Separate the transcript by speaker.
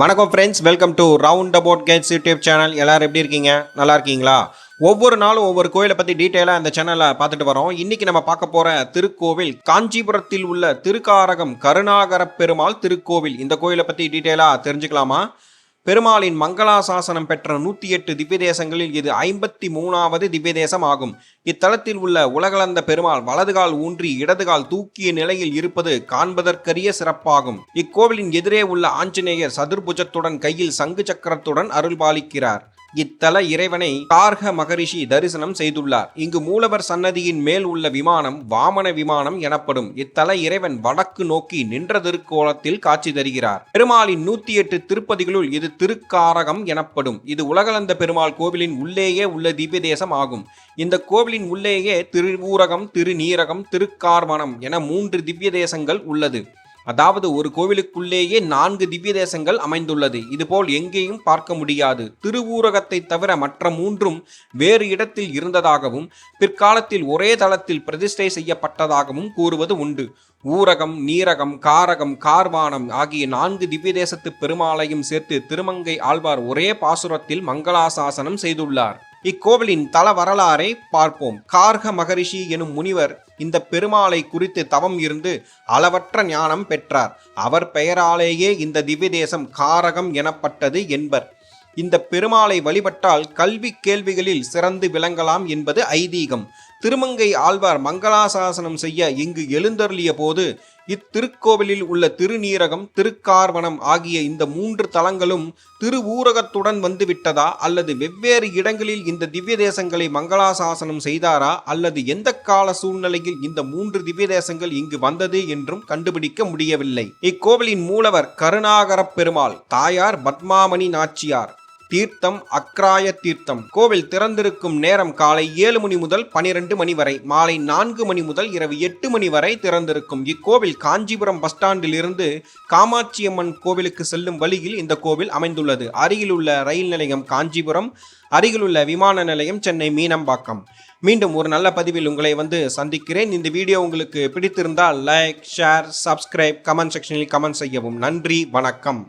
Speaker 1: வணக்கம் friends welcome to round about cats YouTube channel எல்லோரும் எப்படி இருக்கீங்க நல்லா இருக்கீங்களா ஒவ்வொரு நாளும் ஒவ்வொரு கோயிலை பற்றி டீட்டெயிலாக இந்த சேனலில் பார்த்துட்டு வரோம் இன்றைக்கி நம்ம பார்க்க போகிற திருக்கோவில் காஞ்சிபுரத்தில் உள்ள திருக்காரகம் கருணாகர பெருமாள் திருக்கோவில் இந்த கோயிலை பற்றி டீட்டெயிலாக தெரிஞ்சுக்கலாமா பெருமாளின் மங்களாசாசனம் பெற்ற நூற்றி எட்டு தேசங்களில் இது ஐம்பத்தி மூணாவது தேசம் ஆகும் இத்தலத்தில் உள்ள உலகளந்த பெருமாள் வலதுகால் ஊன்றி இடதுகால் தூக்கிய நிலையில் இருப்பது காண்பதற்கரிய சிறப்பாகும் இக்கோவிலின் எதிரே உள்ள ஆஞ்சநேயர் சதுர்புஜத்துடன் கையில் சங்கு சக்கரத்துடன் அருள்பாலிக்கிறார் இத்தல இறைவனை கார்க மகரிஷி தரிசனம் செய்துள்ளார் இங்கு மூலவர் சன்னதியின் மேல் உள்ள விமானம் வாமன விமானம் எனப்படும் இத்தல இறைவன் வடக்கு நோக்கி நின்ற திருக்கோலத்தில் காட்சி தருகிறார் பெருமாளின் நூத்தி எட்டு திருப்பதிகளுள் இது திருக்காரகம் எனப்படும் இது உலகளந்த பெருமாள் கோவிலின் உள்ளேயே உள்ள திவ்ய தேசம் ஆகும் இந்த கோவிலின் உள்ளேயே திருவூரகம் திருநீரகம் திருக்கார்வனம் என மூன்று திவ்ய தேசங்கள் உள்ளது அதாவது ஒரு கோவிலுக்குள்ளேயே நான்கு திவ்ய தேசங்கள் அமைந்துள்ளது இதுபோல் எங்கேயும் பார்க்க முடியாது திருவூரகத்தை தவிர மற்ற மூன்றும் வேறு இடத்தில் இருந்ததாகவும் பிற்காலத்தில் ஒரே தளத்தில் பிரதிஷ்டை செய்யப்பட்டதாகவும் கூறுவது உண்டு ஊரகம் நீரகம் காரகம் கார்வானம் ஆகிய நான்கு திவ்ய தேசத்து பெருமாளையும் சேர்த்து திருமங்கை ஆழ்வார் ஒரே பாசுரத்தில் மங்களாசாசனம் செய்துள்ளார் இக்கோவிலின் தல வரலாறை பார்ப்போம் கார்க மகரிஷி எனும் முனிவர் இந்த பெருமாளை குறித்து தவம் இருந்து அளவற்ற ஞானம் பெற்றார் அவர் பெயராலேயே இந்த திவ்ய தேசம் காரகம் எனப்பட்டது என்பர் இந்த பெருமாளை வழிபட்டால் கல்வி கேள்விகளில் சிறந்து விளங்கலாம் என்பது ஐதீகம் திருமங்கை ஆழ்வார் மங்களாசாசனம் செய்ய இங்கு எழுந்தருளிய போது இத்திருக்கோவிலில் உள்ள திருநீரகம் திருக்கார்வனம் ஆகிய இந்த மூன்று தலங்களும் திருவூரகத்துடன் வந்துவிட்டதா அல்லது வெவ்வேறு இடங்களில் இந்த திவ்ய தேசங்களை மங்களாசாசனம் செய்தாரா அல்லது எந்த கால சூழ்நிலையில் இந்த மூன்று திவ்ய தேசங்கள் இங்கு வந்தது என்றும் கண்டுபிடிக்க முடியவில்லை இக்கோவிலின் மூலவர் கருணாகரப் பெருமாள் தாயார் பத்மாமணி நாச்சியார் தீர்த்தம் அக்ராய தீர்த்தம் கோவில் திறந்திருக்கும் நேரம் காலை ஏழு மணி முதல் பனிரெண்டு மணி வரை மாலை நான்கு மணி முதல் இரவு எட்டு மணி வரை திறந்திருக்கும் இக்கோவில் காஞ்சிபுரம் பஸ் ஸ்டாண்டில் இருந்து காமாட்சியம்மன் கோவிலுக்கு செல்லும் வழியில் இந்த கோவில் அமைந்துள்ளது அருகிலுள்ள ரயில் நிலையம் காஞ்சிபுரம் அருகிலுள்ள விமான நிலையம் சென்னை மீனம்பாக்கம் மீண்டும் ஒரு நல்ல பதிவில் உங்களை வந்து சந்திக்கிறேன் இந்த வீடியோ உங்களுக்கு பிடித்திருந்தால் லைக் ஷேர் சப்ஸ்கிரைப் கமெண்ட் செக்ஷனில் கமெண்ட் செய்யவும் நன்றி வணக்கம்